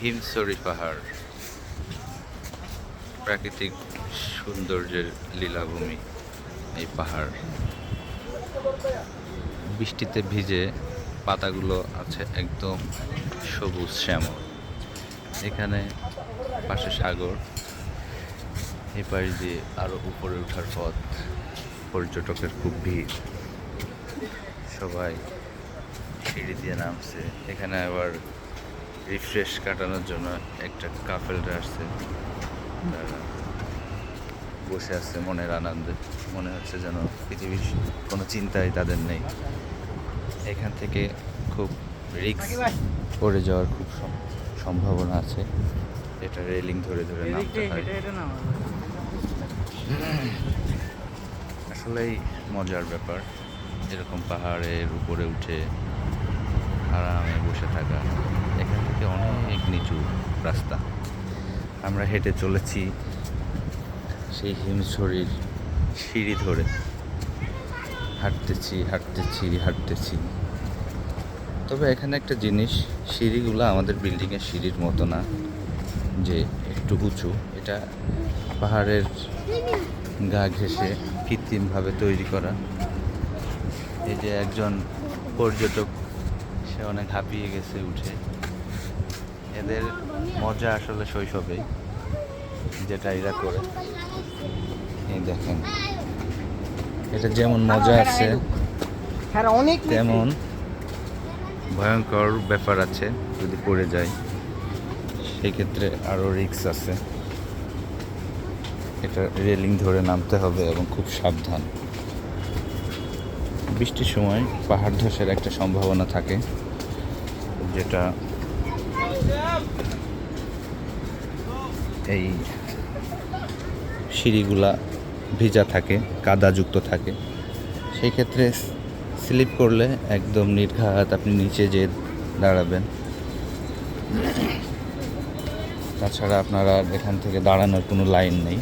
হিমসরি পাহাড়। প্রাকৃতিক সৌন্দর্যের লীলাভূমি এই পাহাড়। বৃষ্টিতে ভিজে পাতাগুলো আছে একদম সবুজ শ্যামল। এখানে পাশে সাগর। এই পাশ দিয়ে আরও উপরে ওঠার পথ। পর্যটকের খুব ভিড়। সবাই সিঁড়ি দিয়ে নামছে। এখানে আবার রিফ্রেশ কাটানোর জন্য একটা কাপেলরা আসছে। তারা বসে আছে মনের আনন্দে। মনে হচ্ছে যেন পৃথিবীর কোনো চিন্তাই তাদের নেই। এখান থেকে খুব রিক্স পড়ে যাওয়ার খুব সম্ভাবনা আছে। এটা রেলিং ধরে ধরে নামতে হয়। আসলেই মজার ব্যাপার। এরকম পাহাড়ের উপরে উঠে আরামে বসে থাকা। এখান থেকে অনেক নিচু রাস্তা। আমরা হেঁটে চলেছি সেই হিমছড়ির সিঁড়ি ধরে। হাঁটতেছি হাঁটতেছি হাঁটতেছি। তবে এখানে একটা জিনিস, সিঁড়িগুলো আমাদের বিল্ডিংয়ের সিঁড়ির মতো না, যে একটু উঁচু। এটা পাহাড়ের গা ঘেঁষে কৃত্রিমভাবে তৈরি করা। এই যে একজন পর্যটক, সে অনেক হাঁপিয়ে গেছে উঠে। এদের মজা আসলে শৈশবেই যেটা এরা করে। এই দেখেন এটা যেমন মজা আছে হ্যাঁ অনেক তেমন ভয়ঙ্কর ব্যাপার আছে যদি পড়ে যায়। সেক্ষেত্রে আরও রিস্ক আছে। এটা রেলিং ধরে নামতে হবে এবং খুব সাবধান। বৃষ্টির সময় পাহাড় ধসের একটা সম্ভাবনা থাকে যেটা এই সিঁড়িগুলা ভিজা থাকে কাদাযুক্ত থাকে। সেই ক্ষেত্রে স্লিপ করলে একদম নির্ঘাত আপনি নিচে যে দাঁড়াবেন। তাছাড়া আপনারা এখান থেকে দাঁড়ানোর কোনো লাইন নেই।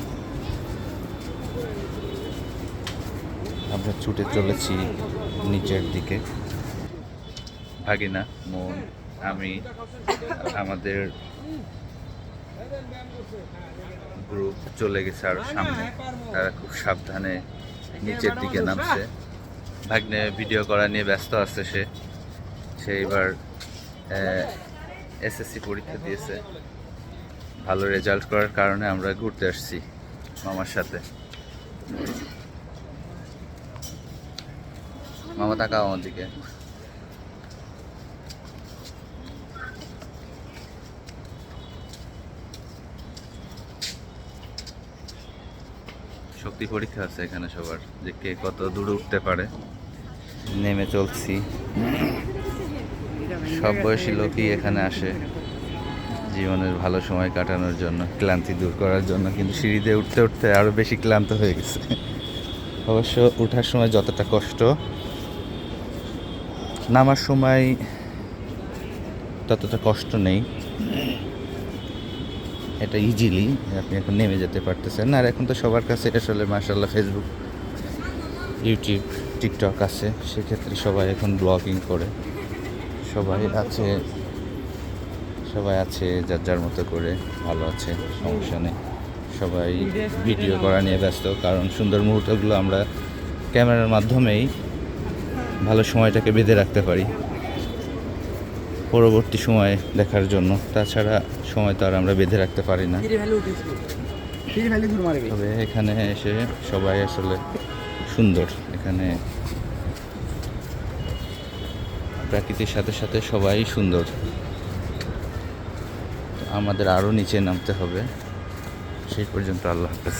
আমরা ছুটে চলেছি নিচের দিকে। ভাগিনা, মন, আমি, আমাদের গ্রুপ চলে গেছে আর সামনে। তারা খুব সাবধানে নিচের দিকে নামছে। ভাগ্নে ভিডিও করা নিয়ে ব্যস্ত আছে সে। সে এবার এসএসসি পরীক্ষা দিয়েছে। ভালো রেজাল্ট করার কারণে আমরা ঘুরতে আসছি মামার সাথে। মামা তাকাও আমার দিকে। শক্তি পরীক্ষা আছে এখানে সবার, যে কে কত দূরে উঠতে পারে। নেমে চলছি। সব বয়সী লোকই এখানে আসে জীবনের ভালো সময় কাটানোর জন্য, ক্লান্তি দূর করার জন্য, কিন্তু সিঁড়িতে উঠতে উঠতে আরও বেশি ক্লান্ত হয়ে গেছে। অবশ্য ওঠার সময় যতটা কষ্ট, নামার সময় ততটা কষ্ট নেই। এটা ইজিলি আপনি এখন নেমে যেতে পারতেছেন। আর এখন তো সবার কাছে আসলে মার্শাল্লাহ ফেসবুক ইউটিউব টিকটক আছে। সেক্ষেত্রে সবাই এখন ব্লগিং করে। সবাই আছে সবাই আছে যার যার মতো করে, ভালো আছে, সমস্যা নেই। সবাই ভিডিও করা নিয়ে ব্যস্ত, কারণ সুন্দর মুহূর্তগুলো আমরা ক্যামেরার মাধ্যমেই ভালো সময়টাকে বেঁধে রাখতে পারি। পরবর্তী সময় দেখার জন্য। তাছাড়া সময় তো আর আমরা বেঁধে রাখতে পারি না। তবে এখানে এসে সবাই আসলে সুন্দর। এখানে প্রাকৃতির সাথে সাথে সবাই সুন্দর। আমাদের আরও নিচে নামতে হবে। সেই পর্যন্ত আল্লাহ হাফেজ।